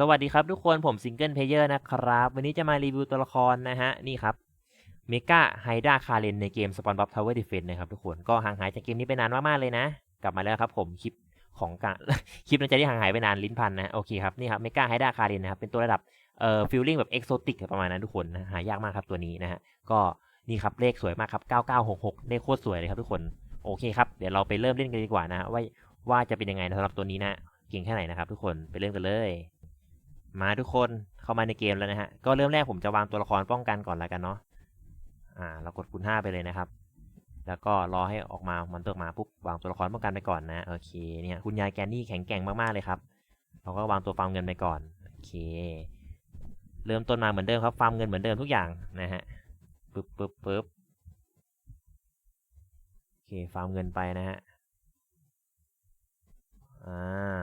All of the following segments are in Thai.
สวัสดีครับทุกคนผมซิงเกิลเพลเยอร์นะครับ วันนี้จะมารีวิวตัวละครนะฮะ นี่ครับเมกาไฮด้าคาเรนในเกมสปอนบับทาวเวอร์ดิเฟนนะครับทุกคนก็ห่างหายจากเกมนี้ไปนานมากๆเลยนะ กลับมาแล้วครับผมคลิปของการคลิปหลังจากที่ห่างหายไปนานลิ้นพันนะ โอเคครับ นี่ครับเมกาไฮด้าคาเรนนะครับเป็นตัวระดับเอ่อฟิลลิ่งแบบเอกโซติกประมาณนั้นทุกคนนะหายากมากครับตัวนี้นะฮะก็นี่ครับเลขสวยมากครับ 9966เลขโคตรสวยเลยครับทุกคนโอเคครับเดี๋ยวเราไปเริ่มเล่นกันดีกว่านะว่าว่าจะเป็นยังไงนะสำหรับตัวนี้นะเก่งแค่ไหนนะครับทุกคนไปเริ่มกันเลย มาทุกคนเข้ามาในเกมแล้วนะฮะ ก็เริ่มแรกผมจะวางตัวละครป้องกันก่อนแล้วกันเนาะ อ่า เรากดคูณห้าไปเลยนะครับ แล้วก็รอให้ออกมา มันตัวมาปุ๊บวางตัวละครป้องกันไปก่อนนะ โอเค เนี่ย คุณยายแกนนี่แข็งแกร่งมากๆเลยครับ เราก็วางตัวฟาร์มเงินไปก่อน โอเค เริ่มต้นมาเหมือนเดิมครับ ฟาร์มเงินเหมือนเดิมทุกอย่างนะฮะ ปึ๊บปึ๊บปึ๊บโอเค ฟาร์มเงินไปนะฮะ อ่า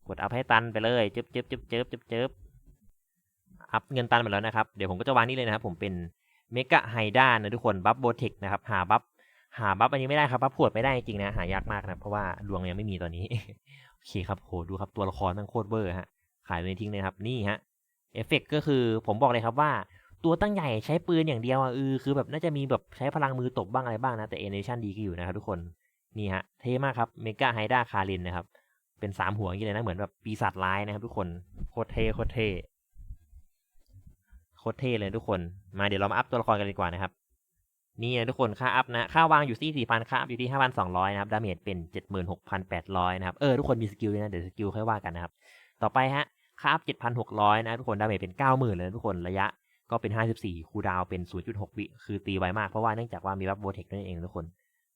ก ดอัพให้ตันไปเลยจึ๊บจึ๊บจึ๊บจึ๊บจึ๊บจึ๊บอัพเงินตันไปแล้วนะครับ เดี๋ยวผมก็จะวางนี่เลยนะครับ ผมเป็นเมกะไฮด้านะทุกคน บัฟโบเทคนะครับ หาบัฟ หาบัฟอันนี้ไม่ได้ครับ บัฟขวดไม่ได้จริงนะ หายากมากนะ เพราะว่าดวงยังไม่มีตอนนี้ โอเคครับ โห ดูครับ ตัวละครมันโคตรเบอร์ฮะ ขายไปทิ้งเลยครับ นี่ฮะ เอฟเฟกก็คือผมบอกเลยครับว่า ตัวตั้งใหญ่ใช้ปืนอย่างเดียวอะเออคือแบบน่าจะมีแบบใช้พลังมือตบบ้างอะไรบ้างนะ แต่เอเนชั่นดีก็อยู่นะครับทุกคน นี่ฮะ เท่มากครับ เมกะไฮด้าคารินนะครับ เป็นสามหัวอย่างนี้เลยนะเหมือนแบบปีศาจร้ายนะครับทุกคนโคตรเท่โคตรเท่โคตรเท่เลยทุกคนมาเดี๋ยวเรามาอัพตัวละครกันดีกว่านะครับนี่นะทุกคนค่าอัพนะค่าวางอยู่ที่สี่พันค่าอัพอยู่ที่ห้าพันสองร้อยนะครับดาเมจเป็นเจ็ดหมื่นหกพันแปดร้อยนะครับเออทุกคนมีสกิลนะเดี๋ยวสกิลค่อยว่ากันนะครับต่อไปฮะค่าอัพเจ็ดพันหกร้อยนะทุกคนดาเมจเป็นเก้าหมื่นเลยทุกคนระยะก็เป็นห้าสิบสี่คูดาวเป็นศูนย์จุดหกวิคือตีไวมากเพราะว่าเนื่องจากว่ามีบัฟโบเทคนั่นเองทุกคน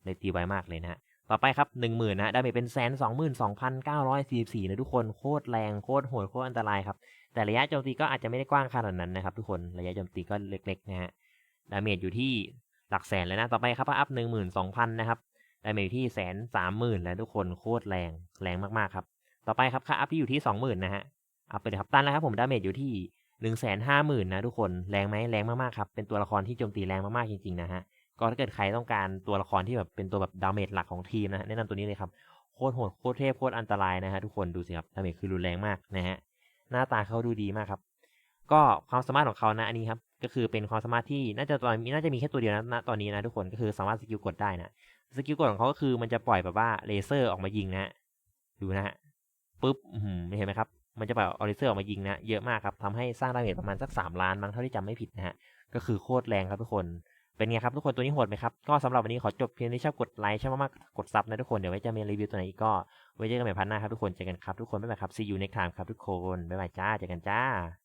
เลยตีไวมากเลยนะฮะ ต่อไปครับหนึ่งหมื่นนะดาเมจเป็นแสนสองหมื่นสองพันเก้าร้อยสี่สี่นะทุกคนโคตรแรงโคตรโหดโคตรอันตรายครับ แต่ระยะโจมตีก็อาจจะไม่ได้กว้างขนาดนั้นนะครับทุกคนระยะโจมตีก็เล็กๆนะฮะดาเมจอยู่ที่หลักแสนเลยนะ ต่อไปครับอัพหนึ่งหมื่นสองพันนะครับดาเมจอยู่ที่แสนสามหมื่นแล้วทุกคนโคตรแรงแรงมากๆครับ ต่อไปครับค่าอัพที่อยู่ที่สองหมื่นนะฮะอัพไปเลยครับตันแล้วครับผมดาเมจอยู่ที่หนึ่งแสนห้าหมื่นนะทุกคนแรงไหมแรงมากๆครับเป็นตัวละครที่โจมตีแรงมากๆจริงๆนะฮะ ก็ถ้าเกิดใครต้องการตัวละครที่แบบเป็นตัวแบบดาเมจหลักของทีมนะฮะแนะนำตัวนี้เลยครับโคตรโหดโคตรเทพโคตรอันตรายนะฮะทุกคนดูสิครับดาเมจคือรุนแรงมากนะฮะหน้าตาเขาดูดีมากครับ ก็ความสามารถของเขานะอันนี้ครับก็คือเป็นความสามารถที่น่าจะตอนนี้น่าจะมีแค่ตัวเดียวนะณตอนนี้นะทุกคนก็คือสามารถสกิลกดได้นะสกิลกดของเขาก็คือมันจะปล่อยแบบว่าเลเซอร์ออกมายิงนะดูนะฮะปุ๊บเห็นไหมครับมันจะปล่อยเอาเลเซอร์ออกมายิงนะเยอะมากครับทำให้สร้างดาเมจประมาณสักสามล้านมั้งเท่าที่จำไม่ผิดนะฮะก็คือโคตรแรงครับทุกคน เป็นไงครับทุกคนตัวนี้โหดไหมครับ ก็สำหรับวันนี้ขอจบเพียงที่ชอบกดไลค์ชอบมากๆกดซับนะทุกคน เดี๋ยวไว้จะมีรีวิวตัวไหนอีกก็ไว้เจอกันใหม่พันหน้าครับทุกคน เจอกันครับทุกคน บ๊ายบายครับ see you next time ครับทุกคน บ๊ายบายจ้า เจอกันจ้า